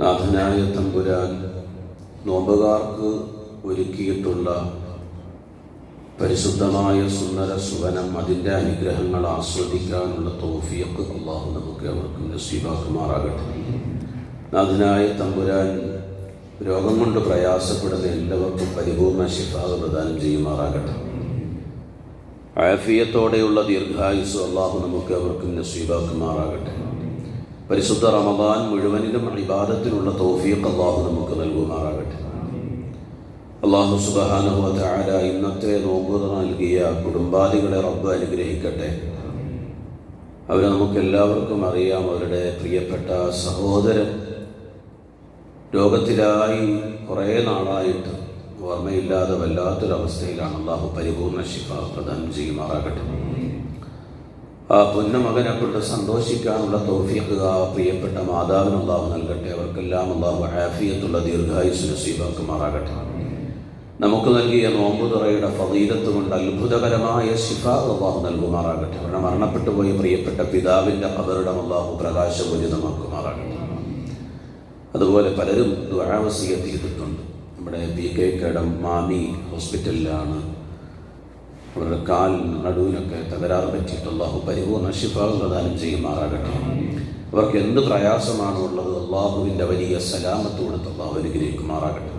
നാഥനായ തമ്പുരാൻ നോമ്പുകാർക്ക് ഒരുക്കിയിട്ടുള്ള പരിശുദ്ധമായ സുന്ദര സുവനം അതിന്റെ അനുഗ്രഹങ്ങൾ ആസ്വദിക്കാനുള്ള തോഫിയൊക്കെ അള്ളാഹു നമുക്ക് അവർക്ക് നസീബാക്കുമാറാകട്ടെ. നാഥനായ തമ്പുരാൻ രോഗം കൊണ്ട് പ്രയാസപ്പെടുന്ന എല്ലാവർക്കും പരിപൂർണ ശിഫാഗ പ്രദാനം ചെയ്യുമാറാകട്ടെ. ആഫിയത്തോടെയുള്ള ദീർഘായുസ് അള്ളാഹു നമുക്ക് അവർക്കും നസീബാക്കുമാറാകട്ടെ. പരിശുദ്ധ റമദാൻ മുഴുവനിലും ഇബാദത്തിനുള്ള തോഫിയും അള്ളാഹു നമുക്ക് നൽകുമാറാകട്ടെ. അള്ളാഹു സുബാനുഭവത്താര ഇന്നത്തെ നോക്കുക നൽകിയ കുടുംബാദികളെ റബ്ബ് അനുഗ്രഹിക്കട്ടെ. അവരെ നമുക്ക് എല്ലാവർക്കും അറിയാം അവരുടെ പ്രിയപ്പെട്ട സഹോദരൻ. രോഗത്തിലായി കുറേ നാളായിട്ട് ഓർമ്മയില്ലാതെ വല്ലാത്തൊരവസ്ഥയിലാണ് അള്ളാഹു പരിപൂർണ ശിഫ പ്രദാനം ചെയ്യുമാറാകട്ടെ. ആ പൊന്നുമകനെ കൊണ്ട് സന്തോഷിക്കാനുള്ള തോഫിക്ക് പ്രിയപ്പെട്ട മാതാവിന് അള്ളാഹു നൽകട്ടെ. അവർക്കെല്ലാം അള്ളാഹു ആഫിയത്തുള്ള ദീർഘായുസ് നസീബാക്കുമാറാകട്ടെ. നമുക്ക് നൽകിയ നോമ്പ് തുറയുടെ ഫതീലത്ത് കൊണ്ട് അത്ഭുതകരമായ ശിഫ അള്ളാഹു നൽകുമാറാകട്ടെ. അവരുടെ മരണപ്പെട്ടു പോയ പ്രിയപ്പെട്ട പിതാവിന്റെ കബറിടം അള്ളാഹു പ്രകാശപൂരിതമാക്കുമാറാകട്ടെ. അതുപോലെ പലരും ദ്വാവസീയത്ത് ചെയ്തിട്ടുണ്ട്. നമ്മുടെ പി കെ കടം മാമി ഹോസ്പിറ്റലിലാണ് അവരുടെ കാൽ നടുവിനൊക്കെ തകരാറ് പറ്റിയിട്ട് അള്ളാഹു പരിപൂർണ ശിഫാൾ പ്രദാനം ചെയ്യുമാറാകട്ടെ. അവർക്ക് എന്ത് പ്രയാസമാണോ ഉള്ളത് അള്ളാഹുവിന്റെ വലിയ സലാമത്ത് കൊടുത്ത് അള്ളാഹു അനുഗ്രഹിക്കുമാറാകട്ടെ.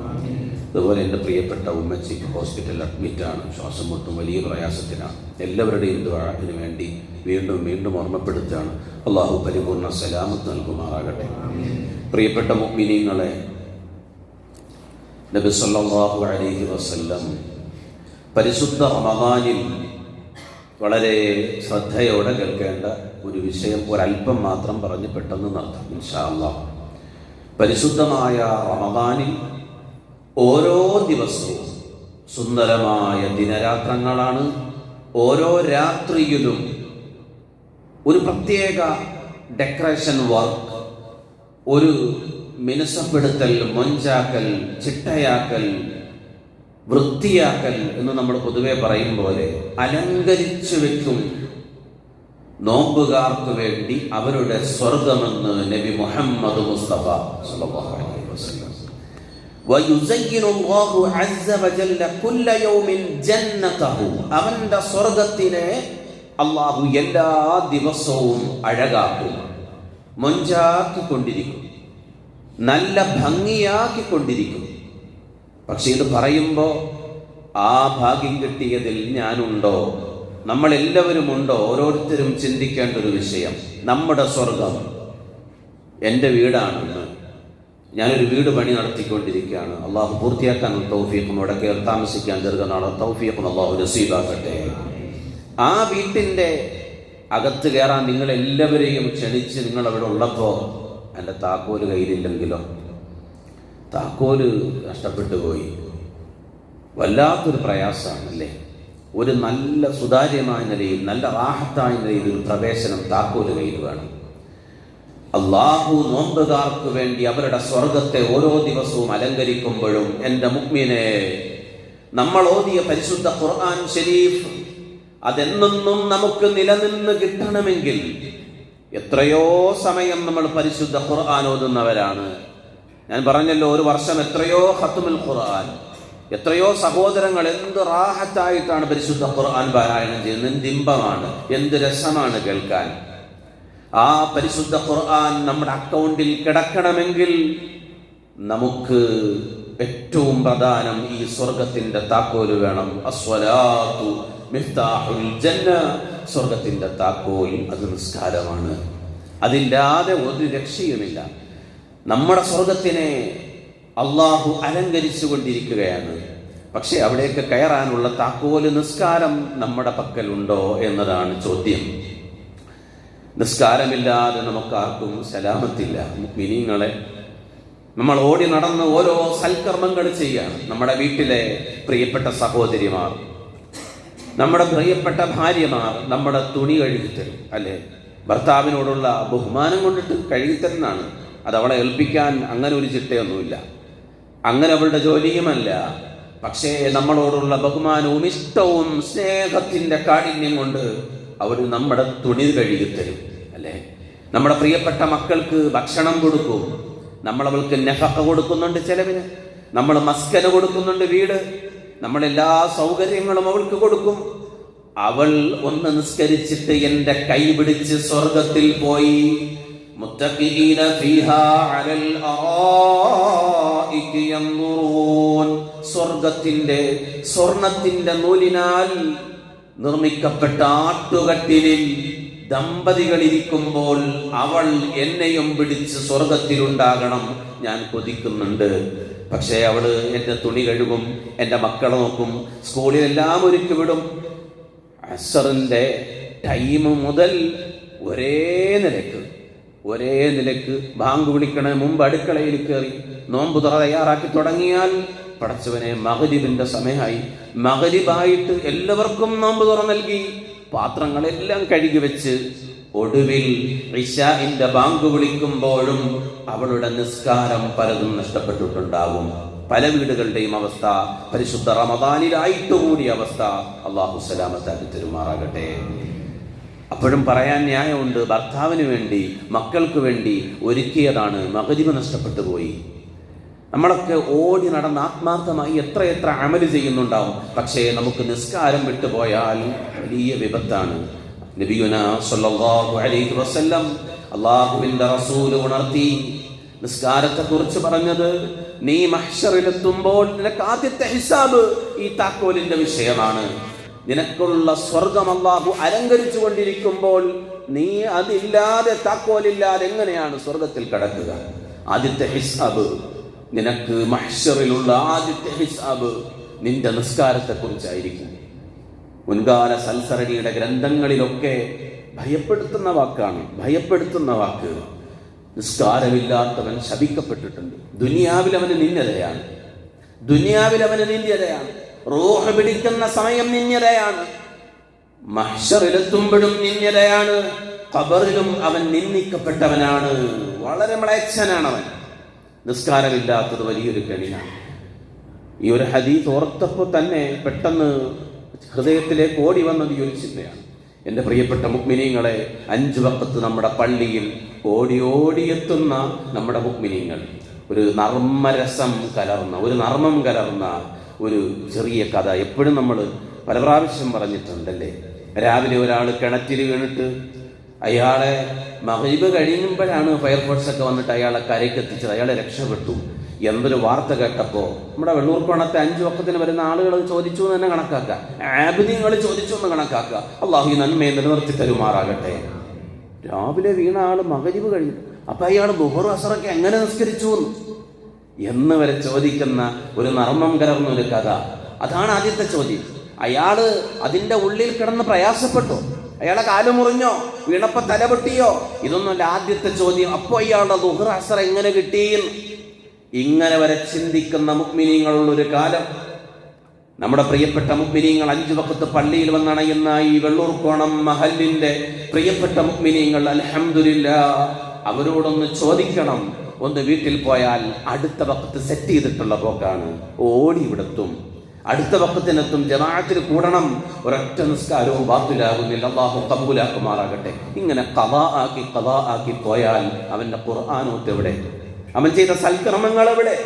അതുപോലെ എന്റെ പ്രിയപ്പെട്ട ഉമ്മച്ചിക്ക് ഹോസ്പിറ്റലിൽ അഡ്മിറ്റാണ്. ശ്വാസം മുട്ടും വലിയ പ്രയാസത്തിനാണ്. എല്ലാവരുടെയും ദ്വാരത്തിന് വേണ്ടി വീണ്ടും വീണ്ടും ഓർമ്മപ്പെടുത്തുകയാണ്. അള്ളാഹു പരിപൂർണ സലാമത്ത് നൽകുമാറാകട്ടെ. പ്രിയപ്പെട്ട മുഗ്മിനീങ്ങളെ നബി സല്ലല്ലാഹു അലൈഹി വസല്ലം പരിശുദ്ധ റമദാനിൽ വളരെ ശ്രദ്ധയോടെ കേൾക്കേണ്ട ഒരു വിഷയം ഒരല്പം മാത്രം പറഞ്ഞ് പെട്ടെന്ന് നടത്തും ഇൻഷാല്ല പരിശുദ്ധമായ റമദാനിൽ ഓരോ ദിവസവും സുന്ദരമായ ദിനരാത്രങ്ങളാണ്. ഓരോ രാത്രിയിലും ഒരു പ്രത്യേക ഡെക്കറേഷൻ വർക്ക് ഒരു മിനുസപ്പെടുത്തൽ മൊഞ്ചാക്കൽ ചിട്ടയാക്കൽ വൃത്തിയാക്കൽ എന്ന് നമ്മൾ പൊതുവെ പറയും പോലെ അലങ്കരിച്ചു വെക്കും. നോമ്പുകാർക്ക് വേണ്ടി അവരുടെ സ്വർഗമെന്ന് നബി മുഹമ്മദ് മുസ്തഫ അവന്റെ സ്വർഗത്തിനെ അള്ളാഹു എല്ലാ ദിവസവും അഴകാക്കും മൊഞ്ചാക്കിക്കൊണ്ടിരിക്കും നല്ല ഭംഗിയാക്കിക്കൊണ്ടിരിക്കും. പക്ഷെ ഇത് പറയുമ്പോൾ ആ ഭാഗ്യം കിട്ടിയതിൽ ഞാനുണ്ടോ? നമ്മളെല്ലാവരും ഉണ്ടോ ഓരോരുത്തരും ചിന്തിക്കേണ്ട ഒരു വിഷയം. നമ്മുടെ സ്വർഗം എന്റെ വീടാണെന്ന്. ഞാനൊരു വീട് പണി നടത്തിക്കൊണ്ടിരിക്കുകയാണ്. അള്ളാഹു പൂർത്തിയാക്കാൻ തൗഫീഖും അവിടെ കയറി താമസിക്കാൻ ദീർഘനാളെ തൗഫീഖും അള്ളാഹു നസീബാക്കട്ടെ. ആ വീട്ടിന്റെ അകത്ത് കയറാൻ നിങ്ങളെല്ലാവരെയും ക്ഷണിച്ച് നിങ്ങളവിടെ ഉള്ളപ്പോൾ എന്റെ താക്കോൽ കയ്യിലില്ലെങ്കിലോ? താക്കോൽ നഷ്ടപ്പെട്ടു പോയി. വല്ലാത്തൊരു പ്രയാസമാണ് അല്ലേ ഒരു നല്ല സുതാര്യമായ നിലയിൽ നല്ല റാഹത്തായ നിലയിൽ ഒരു പ്രവേശനം താക്കോൽ കയ്യിൽ വേണം. അള്ളാഹു നോമ്പുകാർക്ക് വേണ്ടി അവരുടെ സ്വർഗത്തെ ഓരോ ദിവസവും അലങ്കരിക്കുമ്പോഴും എന്റെ മുഗ്മിനെ നമ്മൾ ഓതിയ പരിശുദ്ധ ഖുർആൻ ഷെരീഫ് അതെന്നൊന്നും നമുക്ക് നിലനിന്ന് കിട്ടണമെങ്കിൽ എത്രയോ സമയം നമ്മൾ പരിശുദ്ധ ഖുർആൻ ഓതുന്നവരാണ്. ഞാൻ പറഞ്ഞല്ലോ ഒരു വർഷം എത്രയോ ഹത്തുമുൽ ഖുർആൻ എത്രയോ സഹോദരങ്ങൾ എന്ത് റാഹത്തായിട്ടാണ് പരിശുദ്ധ ഖുർആൻ പാരായണം ചെയ്യുന്നത്? എന്ത് ഇമ്പമാണ്? എന്ത് രസമാണ് കേൾക്കാൻ? ആ പരിശുദ്ധ ഖുർആൻ നമ്മുടെ അക്കൗണ്ടിൽ കിടക്കണമെങ്കിൽ നമുക്ക് ഏറ്റവും പ്രധാനം ഈ സ്വർഗത്തിന്റെ താക്കോൽ വേണം. അസ്വലാത്തു മിഫ്താഹുൽ ജന്ന സ്വർഗത്തിന്റെ താക്കോൽ അത് നിസ്കാരമാണ്. അതില്ലാതെ ഒരു രക്ഷയുമില്ല. നമ്മുടെ സ്വർഗത്തിനെ അള്ളാഹു അലങ്കരിച്ചു കൊണ്ടിരിക്കുകയാണ് പക്ഷെ അവിടേക്ക് കയറാനുള്ള താക്കോൽ നിസ്കാരം നമ്മുടെ പക്കലുണ്ടോ എന്നതാണ് ചോദ്യം. നിസ്കാരമില്ലാതെ നമുക്കാർക്കും സലാമത്തില്ല. മിനിങ്ങളെ നമ്മൾ ഓടി നടന്ന് ഓരോ സൽക്കർമ്മങ്ങൾ ചെയ്യുകയാണ്. നമ്മുടെ വീട്ടിലെ പ്രിയപ്പെട്ട സഹോദരിമാർ നമ്മുടെ പ്രിയപ്പെട്ട ഭാര്യമാർ നമ്മുടെ തുണി കഴുകിത്തരും അല്ലേ? ഭർത്താവിനോടുള്ള ബഹുമാനം കൊണ്ടിട്ട് കഴുകിത്തരുന്നതാണ്. അത് അവളെ ഏൽപ്പിക്കാൻ അങ്ങനെ ഒരു ചിട്ടയൊന്നുമില്ല. അങ്ങനെ അവളുടെ ജോലിയുമല്ല. പക്ഷേ നമ്മളോടുള്ള ബഹുമാനവും ഇഷ്ടവും സ്നേഹത്തിന്റെ കാഠിന്യം കൊണ്ട് അവർ നമ്മുടെ തുണി കഴുകിത്തരും അല്ലേ? നമ്മുടെ പ്രിയപ്പെട്ട മക്കൾക്ക് ഭക്ഷണം കൊടുക്കും. നമ്മൾ അവൾക്ക് നെഫക്ക കൊടുക്കുന്നുണ്ട് ചെലവിന്. നമ്മൾ മസ്കന കൊടുക്കുന്നുണ്ട് വീട്. നമ്മളെല്ലാ സൗകര്യങ്ങളും അവൾക്ക് കൊടുക്കും. അവൾ ഒന്ന് നിസ്കരിച്ചിട്ട് എന്റെ കൈ പിടിച്ച് സ്വർഗത്തിൽ പോയി മുത്തഖീന فيها അലൽ الأرائك ينظرون. സ്വർഗത്തിന്റെ സ്വർണത്തിന്റെ നൂലിനാൽ നിർമ്മിക്കപ്പെട്ട ആട്ടുകട്ടിലിൽ ദമ്പതികൾ ഇരിക്കുമ്പോൾ അവൾ എന്നെയും പിടിച്ച് സ്വർഗത്തിലുണ്ടാകണം ഞാൻ കൊതിക്കുന്നുണ്ട്. പക്ഷേ അവൾ എന്റെ തുണി കഴുകും എന്റെ മക്കളെ നോക്കും സ്കൂളിലെല്ലാം ഒരുക്കി വിടും. അസറിന്റെ ടൈം മുതൽ ഒരേ നിലയ്ക്ക് ഒരേ നിലയ്ക്ക് ബാങ്ക് വിളിക്കണ മുമ്പ് അടുക്കളയിൽ കയറി നോമ്പ് തുറ തയ്യാറാക്കി തുടങ്ങിയാൽ പടച്ചവനെ മകരിബിന്റെ സമയമായി. മകരിബായിട്ട് എല്ലാവർക്കും നോമ്പ് തുറ നൽകി. പാത്രങ്ങളെല്ലാം കഴുകി വെച്ച് ഒടുവിൽ ഇഷാഇന്റെ ബാങ്ക് വിളിക്കുമ്പോഴും അവളുടെ നിസ്കാരം പലതും നഷ്ടപ്പെട്ടിട്ടുണ്ടാകും. പല വീടുകളുടെയും അവസ്ഥ പരിശുദ്ധ റമദാനിലായിട്ട് കൂടിയ അവസ്ഥ അള്ളാഹു സലാമത്താക്കി തെരുമാറാകട്ടെ. അപ്പോഴും പറയാൻ ന്യായമുണ്ട് ഭർത്താവിന് വേണ്ടി മക്കൾക്ക് വേണ്ടി ഒരുക്കിയതാണ്. മകരിമ നഷ്ടപ്പെട്ടു പോയി. നമ്മളൊക്കെ ഓടി നടന്ന് ആത്മാർത്ഥമായി എത്ര എത്ര അമൽ ചെയ്യുന്നുണ്ടാവും. പക്ഷേ നമുക്ക് നിസ്കാരം വിട്ടുപോയാൽ വലിയ വിപത്താണ്. നബിയുന സല്ലല്ലാഹു അലൈഹി വസല്ലം അള്ളാഹുവിന്റെ റസൂൽ ഉണർത്തി നിസ്കാരത്തെ കുറിച്ച് പറഞ്ഞത് നീ മഹ്ഷറിലെത്തുമ്പോൾ നിനക്ക് ആദ്യത്തെ ഹിസാബ് ഈ താക്കോലിന്റെ വിഷയമാണ്. നിനക്കുള്ള സ്വർഗം അള്ളാഹു അലങ്കരിച്ചു കൊണ്ടിരിക്കുമ്പോൾ നീ അതില്ലാതെ താക്കോലില്ലാതെ എങ്ങനെയാണ് സ്വർഗത്തിൽ കടക്കുക? ആദ്യത്തെ ഹിസാബ് നിനക്ക് മഹ്ഷറിലുള്ള ആദ്യത്തെ ഹിസാബ് നിന്റെ നിസ്കാരത്തെ കുറിച്ചായിരിക്കും മുൻകാല സൽസരണിയുടെ ഗ്രന്ഥങ്ങളിലൊക്കെ ഭയപ്പെടുത്തുന്ന വാക്കാണ് ഭയപ്പെടുത്തുന്ന വാക്ക്. നിസ്കാരമില്ലാത്തവൻ ശപിക്കപ്പെട്ടിട്ടുണ്ട്. ദുനിയാവിലവന് ദുനിയാവിൽ അവന് നിന്യതയാണ് റൂഹ പിടിക്കുന്ന സമയം നിന്യതയാണ് മഹ്ഷറിലെത്തുമ്പോഴും നിന്യതയാണ് ഖബറിലും അവൻ നിന്ദിക്കപ്പെട്ടവനാണ്. വളരെ മ്ലേച്ഛനാണ് അവൻ നിസ്കാരമില്ലാത്തത് വലിയൊരു കെണിയാണ്. ഈ ഒരു ഹദീസ് ഓർത്തപ്പോൾ തന്നെ പെട്ടെന്ന് ഹൃദയത്തിലേക്ക് ഓടി വന്നത് ഈ എന്റെ പ്രിയപ്പെട്ട മുക്മിനീങ്ങളെ അഞ്ച് വക്കത്ത് നമ്മുടെ പള്ളിയിൽ ഓടി ഓടിയെത്തുന്ന നമ്മുടെ മുക്മിനീങ്ങൾ ഒരു നർമ്മരസം കലർന്ന ഒരു നർമ്മം കലർന്ന ഒരു ചെറിയ കഥ. എപ്പോഴും നമ്മൾ പല പ്രാവശ്യം പറഞ്ഞിട്ടുണ്ടല്ലേ? രാവിലെ ഒരാൾ കിണറ്റിൽ വീണിട്ട് അയാളെ മഹരിബ് കഴിയുമ്പോഴാണ് ഫയർഫോഴ്സ് ഒക്കെ വന്നിട്ട് അയാളെ കരയ്ക്ക് എത്തിച്ചത് അയാളെ രക്ഷപ്പെട്ടു. എന്തൊരു വാർത്ത കേട്ടപ്പോൾ നമ്മുടെ വെള്ളൂർ വെള്ളൂർക്കോണത്തെ അഞ്ചു വക്കത്തിന് വരുന്ന ആളുകൾ ചോദിച്ചു എന്ന് തന്നെ കണക്കാക്കുക ആബിദിങ്ങൾ ചോദിച്ചു എന്ന് കണക്കാക്കുക അള്ളാഹു നന്മയെ നിലനിർത്തി തരുമാറാകട്ടെ. രാവിലെ വീണ ആൾ മകരിവ് കഴിഞ്ഞു. അപ്പൊ അയാൾ ബുഹർ അസറൊക്കെ എങ്ങനെ നിസ്കരിച്ചു എന്ന്? എന്ന് വരെ ചോദിക്കുന്ന ഒരു നർമ്മം കലർന്ന ഒരു കഥ. അതാണ് ആദ്യത്തെ ചോദ്യം. അയാൾ അതിന്റെ ഉള്ളിൽ കിടന്ന് പ്രയാസപ്പെട്ടു. അയാളെ കാൽ മുറിഞ്ഞോ വീണപ്പ തലപൊട്ടിയോ ഇതൊന്നുമല്ല ആദ്യത്തെ ചോദ്യം. അപ്പോൾ അയാളുടെ ദുഹർ എങ്ങനെ കിട്ടി? ഇങ്ങനെ വരെ ചിന്തിക്കുന്ന മുക്മിനീങ്ങളുള്ള ഒരു കാലം. നമ്മുടെ പ്രിയപ്പെട്ട മുക്മിനീങ്ങൾ അഞ്ചു വക്കത്ത് പള്ളിയിൽ വന്നണയുന്ന ഈ വെള്ളൂർക്കോണം മഹലിന്റെ പ്രിയപ്പെട്ട മുക്മിനീങ്ങൾ അലഹമില്ല അവരോടൊന്ന് ചോദിക്കണം. ഒന്ന് വീട്ടിൽ പോയാൽ അടുത്ത വക്കത്ത് സെറ്റ് ചെയ്തിട്ടുള്ള പോക്കാണ് ഓടി ഇവിടെത്തും. അടുത്ത വക്കത്തിനെത്തും ജമാഅത്തിൽ കൂടണം. ഒരൊറ്റ നിസ്കാരവും ബാത്തിലാകുന്നില്ല അള്ളാഹു കബൂലാക്കുമാറാകട്ടെ. ഇങ്ങനെ കഥ ആക്കി കഥ ആക്കി പോയാൽ അവന്റെ ഖുർആാനോത്ത് എവിടെ? അവൻ ചെയ്ത സൽക്രമങ്ങൾ എവിടെ?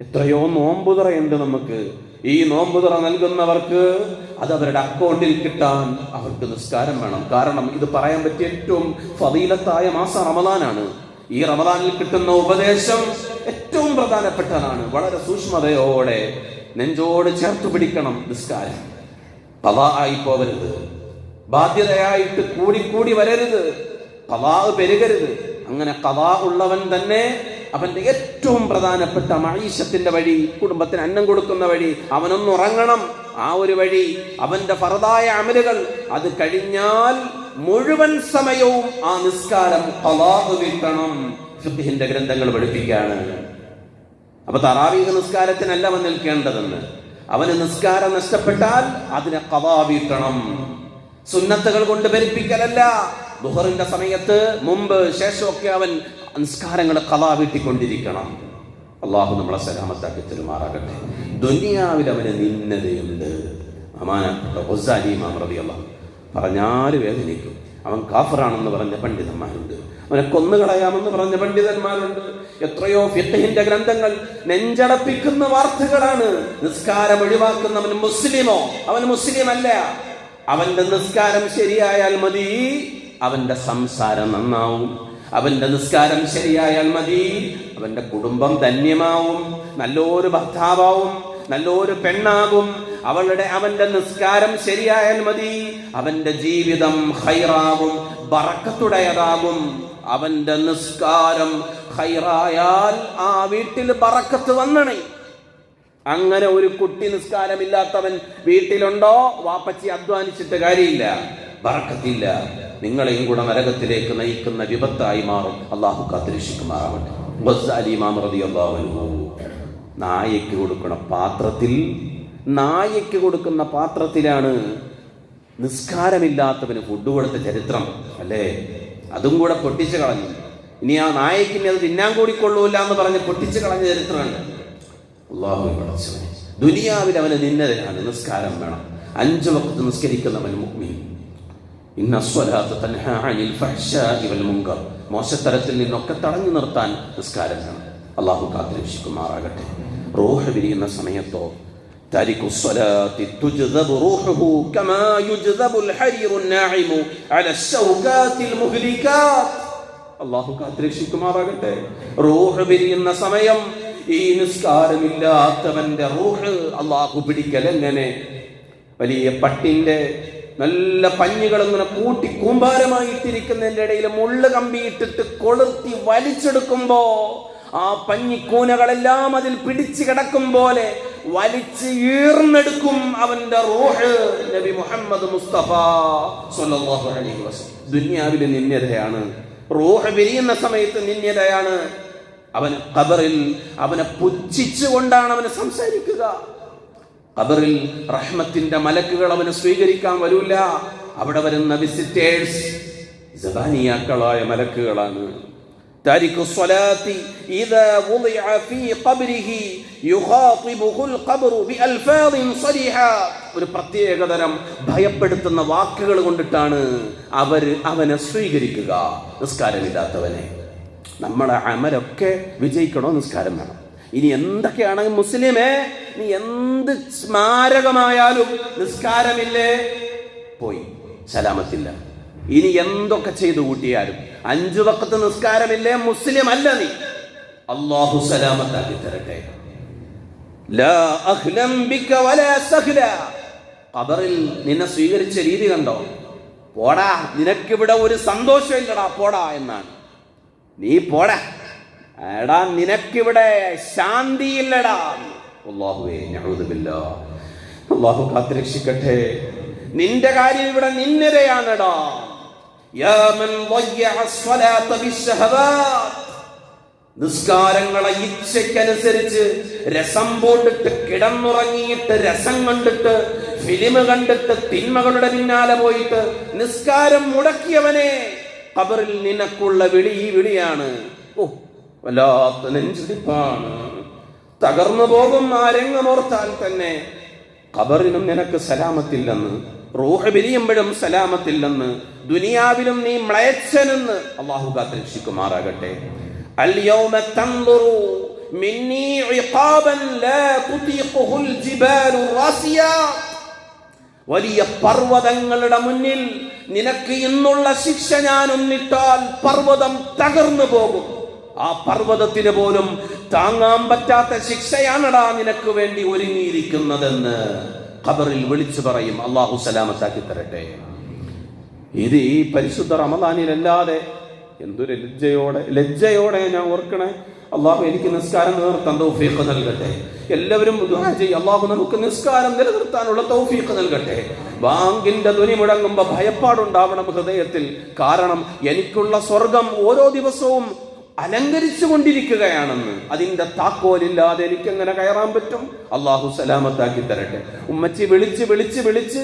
എത്രയോ നോമ്പുതുറയുണ്ട് നമുക്ക്. ഈ നോമ്പുതുറ നൽകുന്നവർക്ക് അത് അവരുടെ അക്കൗണ്ടിൽ കിട്ടാൻ അവർക്ക് നിസ്കാരം വേണം. കാരണം ഇത് പറയാൻ പറ്റിയ ഏറ്റവും ഫതീലത്തായ മാസം റമദാനാണ്. ഈ റമദാനിൽ കിട്ടുന്ന ഉപദേശം ഏറ്റവും പ്രധാനപ്പെട്ടതാണ്. വളരെ സൂക്ഷ്മതയോടെ നെഞ്ചോട് ചേർത്ത് പിടിക്കണം നിസ്കാരം. പവായി ആയി പോവരുത്. ബാധ്യതയായിട്ട് കൂടിക്കൂടി വരരുത്. കഥാ പെരുകരുത്. അങ്ങനെ കവാ ഉള്ളവൻ തന്നെ അവന്റെ ഏറ്റവും പ്രധാനപ്പെട്ട മഴീശത്തിന്റെ വഴി കുടുംബത്തിന് അന്നം കൊടുക്കുന്ന വഴി അവനൊന്നുറങ്ങണം. ആ ഒരു വഴി അവന്റെ ഫറതായ അമലുകൾ അത് കഴിഞ്ഞാൽ മുഴുവൻ സമയവും ആ നിസ്കാരം കലാഹ് വീട്ടണം ഫിഖിന്റെ ഗ്രന്ഥങ്ങൾ പഠിപ്പിക്കുകയാണ്. അപ്പൊ തറാവീഹ് നിസ്കാരത്തിനല്ല അവൻ നിൽക്കേണ്ടതെന്ന്. അവന് നിസ്കാരം നഷ്ടപ്പെട്ടാൽ അതിനെ കഥാ സുന്നത്തുകൾ കൊണ്ട് ഭരിപ്പിക്കലല്ല ദുഹറിന്റെ സമയത്ത് മുമ്പ് ശേഷമൊക്കെ അവൻ നിസ്കാരങ്ങൾ കഥാ വീട്ടിക്കൊണ്ടിരിക്കണം അള്ളാഹു നമ്മളെ സലാമത്താക്കി തെരുമാറാകട്ടെ. ദുനിയാവിൽ അവന് നിന്നതയുണ്ട്. അമാനപ്പെട്ട ഹുസാലി മാമറബി അള്ളാഹ് പറഞ്ഞാൽ വേദനിക്കും. അവൻ കാഫറാണെന്ന് പറഞ്ഞ പണ്ഡിതന്മാരുണ്ട്. അവനെ കൊന്നുകളയാമെന്ന് പറഞ്ഞ പണ്ഡിതന്മാരുണ്ട്. എത്രയോ ഫിത്തഹിന്റെ ഗ്രന്ഥങ്ങൾ നെഞ്ചടപ്പിക്കുന്ന വാർത്തകളാണ്. നിസ്കാരം ഒഴിവാക്കുന്നവൻ മുസ്ലിമോ? അവൻ മുസ്ലിം അല്ല അവന്റെ നിസ്കാരം ശരിയായാൽ മതി അവന്റെ സംസാരം നന്നാവും. അവന്റെ നിസ്കാരം ശരിയായാൽ മതി അവന്റെ കുടുംബം ധന്യമാവും നല്ലൊരു ഭർത്താവാവും. നല്ലൊരു പെണ്ണാകും. അവളുടെ അവന്റെ നിസ്കാരം ശരിയായാൽ മതി. അവന്റെ ജീവിതം ഹൈറാകും ബറക്കത്തുടയതാകും അവന്റെ നിസ്കാരം ഹൈറായാൽ ആ വീട്ടിൽ ബറക്കത്ത് വന്നണേ. അങ്ങനെ ഒരു കുട്ടി നിസ്കാരമില്ലാത്തവൻ വീട്ടിലുണ്ടോ? വാപ്പച്ചി അധ്വാനിച്ചിട്ട് കാര്യമില്ല. ബറക്കത്തില്ല. നിങ്ങളെയും കൂടെ നരകത്തിലേക്ക് നയിക്കുന്ന വിപത്തായി മാറും. അള്ളാഹു കാത്തിരക്ഷിക്കുമാറാവട്ടെ. നായയ്ക്ക് കൊടുക്കുന്ന പാത്രത്തിൽ നായയ്ക്ക് കൊടുക്കുന്ന പാത്രത്തിലാണ് നിസ്കാരമില്ലാത്തവന് ഫുഡ് കൊടുത്ത ചരിത്രം അല്ലേ? അതും കൂടെ പൊട്ടിച്ചു കളഞ്ഞു. ഇനി ആ നായയ്ക്ക് ഇനി അത് തിന്നാൻ കൂടി കൊള്ളൂല എന്ന് പറഞ്ഞ് പൊട്ടിച്ചു കളഞ്ഞ ചരിത്രമുണ്ട്. അള്ളാഹു ദുനിയാവിൽ അവന് നിന്നതിനാണ് നിസ്കാരം വേണം. അഞ്ചു വക്കത്ത് നിസ്കരിക്കുന്നവൻ മുഗ്മിൻ തൻഹാ അനിൽ മുങ്കർ മോശത്തരത്തിൽ നിന്നൊക്കെ തടഞ്ഞു നിർത്താൻ നിസ്കാരം വേണം. അള്ളാഹു കാത്തിരക്ഷിക്കുമാറാകട്ടെ റൂഹ് വിരിയുന്ന സമയത്തോ تارك الصلاة تجذب روحه كما يجذب الحرير الناعم على الشوكات المهلكات അള്ളാഹു കാത്തിരക്ഷിക്കുമാറാകട്ടെ റൂഹ് പിരിയുന്ന സമയം ഈ നിസ്കാരമില്ലാത്തവന്റെ റൂഹ് അള്ളാഹു പിടിക്കൽ എങ്ങനെ വലിയ പട്ടിന്റെ നല്ല പഞ്ഞുകൾ ഇങ്ങനെ കൂട്ടി കൂമ്പാരമായിട്ടിരിക്കുന്നതിന്റെ ഇടയിൽ മുള്ളു കമ്പിയിട്ടിട്ട് കൊളുത്തി വലിച്ചെടുക്കുമ്പോ ആ പഞ്ഞിക്കൂനകളെല്ലാം അതിൽ പിടിച്ചു കിടക്കും പോലെ വലിച്ച് ഈർന്നെടുക്കും അവന്റെ റൂഹ് നബി മുഹമ്മദ് മുസ്തഫ സല്ലല്ലാഹു അലൈഹി വസല്ലം. ദുനിയാവിലെ നിന്യതയാണ് റൂഹ് വിരിയുന്ന സമയത്ത് നിന്യതയാണ് അവൻ ഖബറിൽ അവനെ പുച്ഛിച്ചുകൊണ്ടാണ് അവന് സംസാരിക്കുക. ഖബറിൽ റഹ്മത്തിന്റെ മലക്കുകൾ അവന് സ്വീകരിക്കാൻ വരൂല. അവിടെ വരുന്ന വിസിറ്റേഴ്സ് ജബാനിയാക്കളായ മലക്കുകളാണ്. تارك الصلاة إذا وضع في قبره يخاطبه القبر بألفاظ صريحة ഒരു പ്രത്യേകതരം ഭയപ്പെടുത്തുന്ന വാക്കുകൾ കൊണ്ടിട്ടാണ് അവർ അവനെ സ്വീകരിക്കുക നിസ്കാരമില്ലാത്തവനെ നമ്മുടെ അമലൊക്കെ വിജയിക്കണോ നിസ്കാരം വേണം ഇനി എന്തൊക്കെയാണെങ്കിൽ മുസ്ലിമേ നീ എന്ത് സ്മാരകമായാലും നിസ്കാരമില്ലേ പോയി സലാമത്തില്ല ഇനി എന്തൊക്കെ ചെയ്തു കൂട്ടിയാലും അഞ്ചു വക്കത്ത് നിസ്കാരമില്ലേ? മുസ്ലിം അല്ല നീ. അള്ളാഹു സലാമത്താക്കി തരട്ടെ. ഖബറിൽ നിന്നെ സ്വീകരിച്ച രീതി കണ്ടോ? പോടാ നിനക്കിവിടെ ഒരു സന്തോഷം ഇല്ലടാ പോടാ എന്നാണ്. നീ പോടാ. എടാ നിനക്കിവിടെ ശാന്തിയില്ലടാ. അള്ളാഹുവേ നഅൂദുബില്ലാ അള്ളാഹു കാത്തുരക്ഷിക്കട്ടെ. നിന്റെ കാര്യം ഇവിടെ നിന്നരയാണെടാ നിസ്കാരങ്ങളെ ഇച്ഛയ്ക്കനുസരിച്ച് രസം പോട്ടിട്ട് കിടന്നുറങ്ങിയിട്ട് രസം കണ്ടിട്ട് ഫിലിം കണ്ടിട്ട് തിന്മകളുടെ പിന്നാലെ പോയിട്ട് നിസ്കാരം മുടക്കിയവനെ കബറിൽ നിനക്കുള്ള വിളി ഈ വിളിയാണ്. ഓ വല്ലാത്ത നെഞ്ചിടിപ്പാണ്. തകർന്നു പോകും ആരെങ്ങമോർത്താൽ തന്നെ കബറിനും നിനക്ക് സലാമത്തില്ലെന്ന് റൂഹ് പിരിയുമ്പോഴും സലാമത്തില്ലെന്ന് ദുനിയാവിലും നീ മ്ലയച്ചനെന്ന് അള്ളാഹു കാത്തരക്ഷിക്കുമാറാകട്ടെ. വലിയ പർവതങ്ങളുടെ മുന്നിൽ നിനക്ക് ഇന്നുള്ള ശിക്ഷ ഞാൻ ഒന്നിട്ടാൽ പർവതം തകർന്നു പോകും. ആ പർവതത്തിന് പോലും താങ്ങാൻ പറ്റാത്ത ശിക്ഷയാണടാ നിനക്ക് വേണ്ടി ഒരുങ്ങിയിരിക്കുന്നതെന്ന്. ഖബറിൽ വിളിച്ചു പറയും അള്ളാഹു സലാമത്താക്കി തരട്ടെ. ഇത് ഈ പരിശുദ്ധ റമദാനിലല്ലാതെ എന്തൊരു ലജ്ജയോടെ ലജ്ജയോടെ ഞാൻ ഓർക്കണേ. അള്ളാഹു എനിക്ക് നിസ്കാരം നിലനിർത്താൻ തൗഫീഖ് നൽകട്ടെ. എല്ലാവരും അള്ളാഹു നമുക്ക് നിസ്കാരം നിലനിർത്താനുള്ള തൗഫീഖ് നൽകട്ടെ. ബാങ്കിന്റെ ധ്വനി മുടങ്ങുമ്പോൾ ഭയപ്പാടുണ്ടാവണം ഹൃദയത്തിൽ. കാരണം എനിക്കുള്ള സ്വർഗം ഓരോ ദിവസവും അലങ്കരിച്ചു കൊണ്ടിരിക്കുകയാണെന്ന് അതിന്റെ താക്കോലില്ലാതെ എനിക്ക് എങ്ങനെ കയറാൻ പറ്റും? അള്ളാഹു സലാമത്താക്കി തരട്ടെ. ഉമ്മച്ചി വിളിച്ച് വിളിച്ച് വിളിച്ച്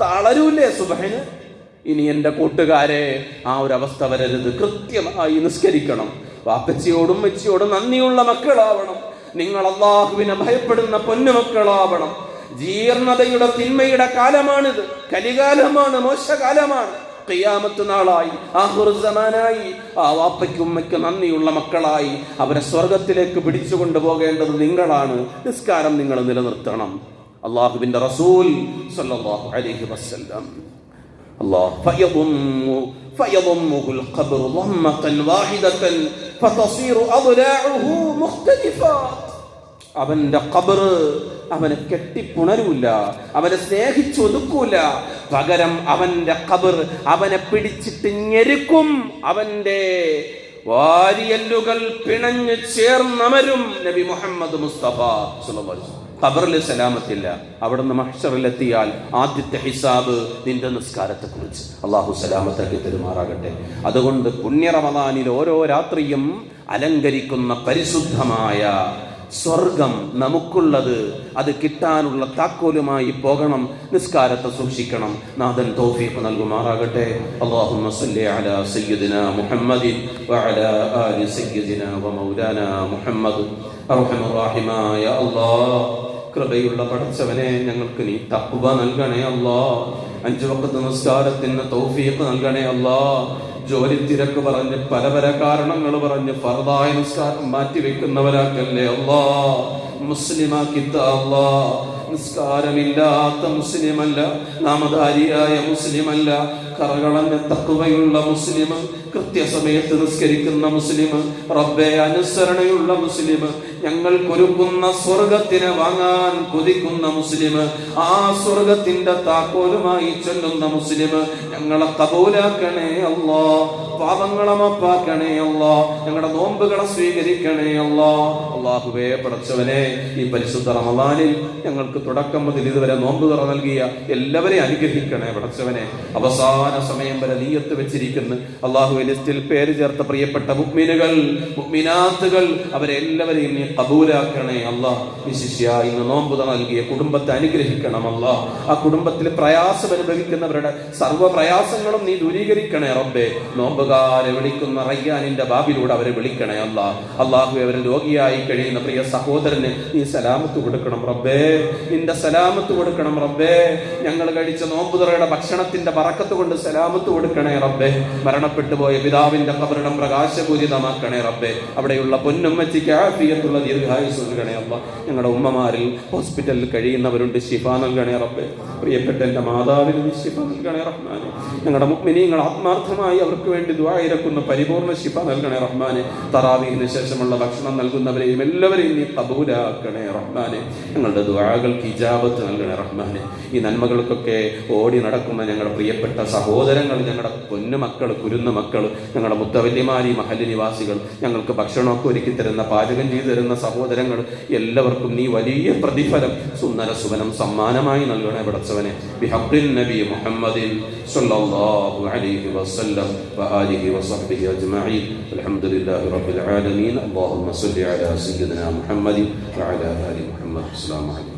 തളരൂലേ സുബഹന്? ഇനി എന്റെ കൂട്ടുകാരെ ആ ഒരു അവസ്ഥ വരരുത്. കൃത്യമായി നിസ്കരിക്കണം. വാപ്പച്ചിയോടും ഉമ്മച്ചിയോടും നന്ദിയുള്ള മക്കളാവണം. നിങ്ങൾ അള്ളാഹുവിനെ ഭയപ്പെടുന്ന പൊന്നുമക്കളാവണം. ജീർണതയുടെ തിന്മയുടെ കാലമാണിത്. കലികാലമാണ് മോശകാലമാണ്. ഖിയാമത്ത് നാളായി ആഹുറുസമാനായി ആ വാപ്പയ്ക്കും ഉമ്മയ്ക്ക് നന്ദിയുള്ള മക്കളായി അവരെ സ്വർഗത്തിലേക്ക് പിടിച്ചുകൊണ്ട് പോകേണ്ടത് നിങ്ങളാണ് നിസ്കാരം നിങ്ങൾ നിലനിർത്തണം അള്ളാഹുവിന്റെ റസൂൽ സല്ലല്ലാഹു അലൈഹി വസല്ലം الله فيضم فيضمه القبر ضمة واحدة فتصير أضلاعه مختلفة അവന്റെ കബർ അവനെ കെട്ടിപ്പുണരൂല അവനെ സ്നേഹിച്ചൊതുക്കൂല. പകരം അവന്റെ കബർ അവനെ പിടിച്ചിട്ട് ഞെരുക്കും അവന്റെ വാരിയല്ലുകൾ പിണഞ്ഞു ചേർന്നമരും നബി മുഹമ്മദ് മുസ്തഫ ഖബറിൽ സലാമത്തില്ല. അവിടുന്ന് മഹ്ഷറിലെത്തിയാൽ ആദ്യത്തെ ഹിസാബ് നിന്റെ നിസ്കാരത്തെ കുറിച്ച് അള്ളാഹു സലാമത്താക്കി തെരുമാറാകട്ടെ. അതുകൊണ്ട് പുണ്യ റമദാനിൽ ഓരോ രാത്രിയും അലങ്കരിക്കുന്ന പരിശുദ്ധമായ സ്വർഗം നമുക്കുള്ളത് അത് കിട്ടാനുള്ള താക്കോലുമായി പോകണം നിസ്കാരത്തെ സൂക്ഷിക്കണം. നാഥൻ തൗഫീഖ് നൽകുമാറാകട്ടെ. സല്ലി മുഹമ്മദിൻ ആലി മുഹമ്മദ്. അല്ലാഹ് കൃപയുള്ള പടച്ചവനെ ഞങ്ങൾക്ക് നീ തഖ്വ നൽകണേ അല്ലാഹ് അഞ്ചു വക്കത്ത് നിസ്കാരത്തിന് തൗഫീഖ് നൽകണേ അല്ലാ. ജോലി തിരക്ക് പറഞ്ഞ് പല പല കാരണങ്ങൾ പറഞ്ഞ് ഫർദായ നിസ്കാരം മാറ്റി വെക്കുന്നവരാക്കല്ലേ മുസ്ലിമാക്കിത്ത അല്ലാ നിസ്കാരമില്ലാത്ത മുസ്ലിമല്ല നാമധാരിയായ മുസ്ലിമല്ല കറകളഞ്ഞ തക്കുവയുള്ള മുസ്ലിം കൃത്യസമയത്ത് നിസ്കരിക്കുന്ന മുസ്ലിം റബ്ബെ അനുസരണയുള്ള മുസ്ലിം ഞങ്ങൾ കൊരുക്കുന്ന സ്വർഗത്തിന് വാങ്ങാൻ കൊതിക്കുന്ന മുസ്ലിം ആ സ്വർഗത്തിന്റെ താക്കോലുമായി ചൊല്ലുന്ന മുസ്ലിം ഞങ്ങളെ കബൂലാക്കണേ അല്ലാ. പാപങ്ങളെ മപ്പാക്കണേ അല്ലാ. ഞങ്ങളുടെ നോമ്പുകളെ സ്വീകരിക്കണേയല്ലോ അള്ളാഹുവേ പടച്ചവനെ ഈ പരിശുദ്ധ റമദാനിൽ ഞങ്ങൾക്ക് തുടക്കം മുതൽ ഇതുവരെ നോമ്പ് തുറ നൽകിയ എല്ലാവരെയും അനുഗ്രഹിക്കണേ പടച്ചവനെ. അവസാന സമയം വരെ നീയത്ത് വെച്ചിരിക്കുന്ന. അള്ളാഹു ലിസ്റ്റിൽ പേര് ചേർത്ത പ്രിയപ്പെട്ട മുക്മിനുകൾ മുക്മിനാത്തുകൾ അവരെല്ലാവരെയും നീ കബൂലാക്കണേ അള്ളാഹ് വിശിഷ്യ ഇന്ന് നോമ്പ് നൽകിയ കുടുംബത്തെ അനുഗ്രഹിക്കണം അല്ലാ. ആ കുടുംബത്തിൽ പ്രയാസം അനുഭവിക്കുന്നവരുടെ സർവ പ്രയാസങ്ങളും നീ ദൂരീകരിക്കണേ റബ്ബേ. നോമ്പുകാരെ വിളിക്കുന്ന റയ്യാനിന്റെ ബാബിലൂടെ അവരെ വിളിക്കണേ അല്ലാ. അള്ളാഹു അവരെ രോഗിയായി കഴിയുന്ന പ്രിയ സഹോദരന് നീ സലാമത്ത് കൊടുക്കണം റബ്ബേ. നിന്റെ സലാമത്ത് കൊടുക്കണം റബ്ബേ. ഞങ്ങൾ കഴിച്ച നോമ്പുതുറയുടെ ഭക്ഷണത്തിന്റെ പറക്കത്ത് കൊണ്ട് സലാമത്ത് കൊടുക്കണേ റബ്ബേ. മരണപ്പെട്ടു പോയ പിതാവിന്റെ കബറിടം പ്രകാശപൂരിതമാക്കണേ റബ്ബേ. അവിടെയുള്ള പൊന്നുമ്മച്ചിക്ക് ആഫിയത്തുള്ള ദീർഘായുസ് നൽകണേ അല്ല. ഞങ്ങളുടെ ഉമ്മമാരിൽ ഹോസ്പിറ്റലിൽ കഴിയുന്നവരുണ്ട് ശിഫ നൽകണേ റബ്ബേ. പ്രിയപ്പെട്ട എന്റെ മാതാവിന് ശിഫ നൽകണേ റഹ്മാനെ. ഞങ്ങളുടെ മുഗ്മിനീങ്ങൾ ആത്മാർത്ഥമായി അവർക്ക് വേണ്ടി ദ്വായിരക്കുന്ന പരിപൂർണ ശിഫ നൽകണേ റഹ്മാനെ. തറാവീഹിന് ശേഷമുള്ള ഭക്ഷണം നൽകുന്നവരെയും എല്ലാവരെയും നീ കബൂലാക്കണേ റഹ്മാനെ. ഞങ്ങളുടെ ദ്വാകൾക്ക് ഇജാബത്ത് നൽകണേ റഹ്മാനെ. ഈ നന്മകൾക്കൊക്കെ ഓടി നടക്കുന്ന ഞങ്ങളുടെ പ്രിയപ്പെട്ട സഹോദരങ്ങൾ ഞങ്ങളുടെ പൊന്നു മക്കൾ കുരുന്ന മക്കൾ ഞങ്ങളുടെ മുത്തവല്യമാരി മഹല്ല് നിവാസികൾ ഞങ്ങൾക്ക് ഭക്ഷണമൊക്കെ ഒരുക്കി തരുന്ന പാചകം ചെയ്തു തരുന്ന സഹോദരങ്ങൾ എല്ലാവർക്കും നീ വലിയ പ്രതിഫലം സുന്ദര സുവനം സമ്മാനമായി നൽകണേ പടച്ചവനെ. ബിഹബ്ബിൻ നബി മുഹമ്മദിൻ സല്ലല്ലാഹു അലൈഹി വസല്ലം وآله وصحبه أجمعين. الحمد لله رب العالمين. اللهم صل على سيدنا محمد وعلى آل محمد. السلام عليكم.